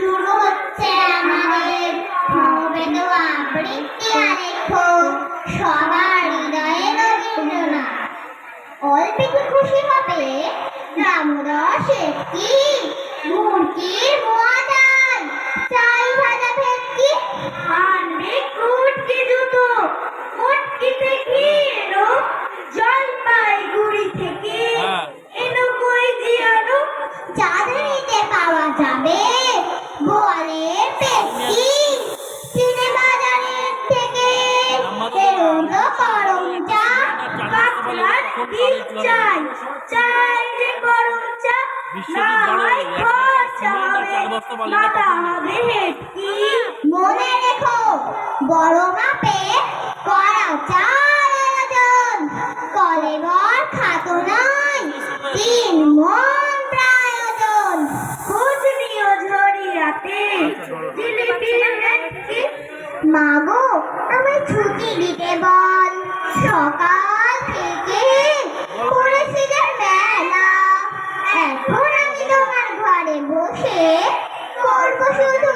শুরু হচ্ছে আমাদের সমবেত আবৃত্তি আলেখ্য সবার হৃদয়ে রবীন্দ্রনাথ অল্পে কি খুশি হবে রামরস কি? মুরগির মনে রেখো বড় মাপে করা চার আয়োজন। কলে ঘর খাতো নাই তিন মন আমায় ছুটি দিতে বল। সকাল থেকে করেছি যে মেলা। এখন আমি তোমার ঘরে বসে করব শুধু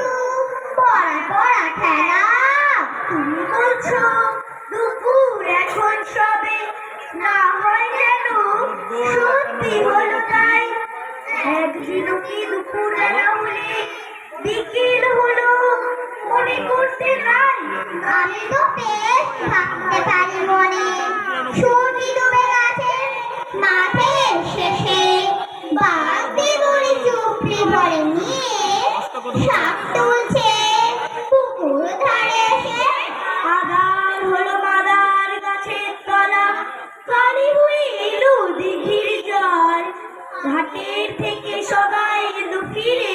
আমি তো থাকতে পারি মনে। ডুবে গেছে, মাঠে শেষে চুপড়ি ভরে নিয়ে শাক তুলছে। পুকুর ধারে এসে হলো মাদার গাছের তলা। কালি হয়ে দিঘির জল। ঘাটের থেকে সবাই এলো ফিরে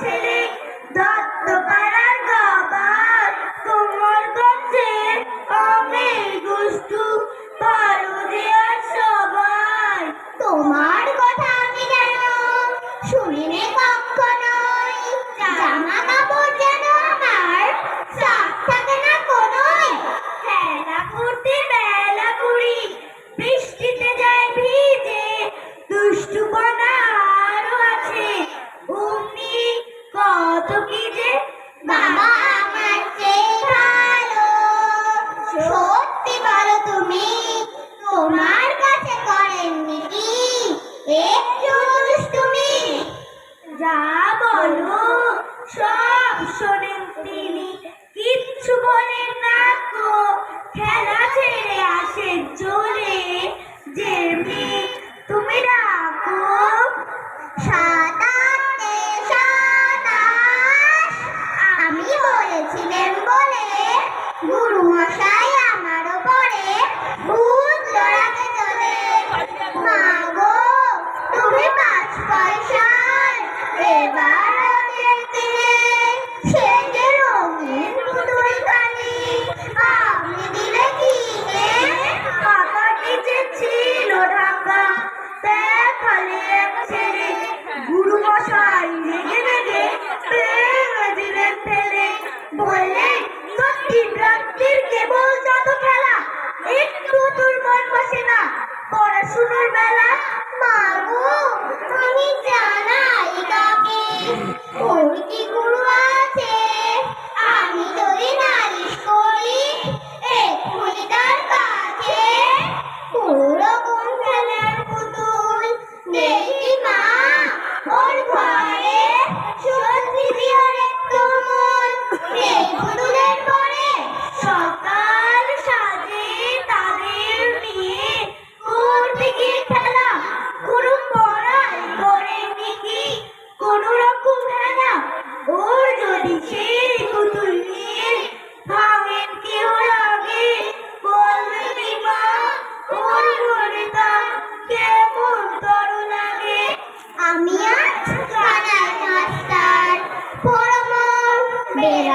ছেলে বলেছিলেন বলে গুরু মশাই আমার ওপরে ভূত লড়াতে চলে। মা গো, তুমি পাঁচ পয়সার এবার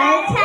Bye.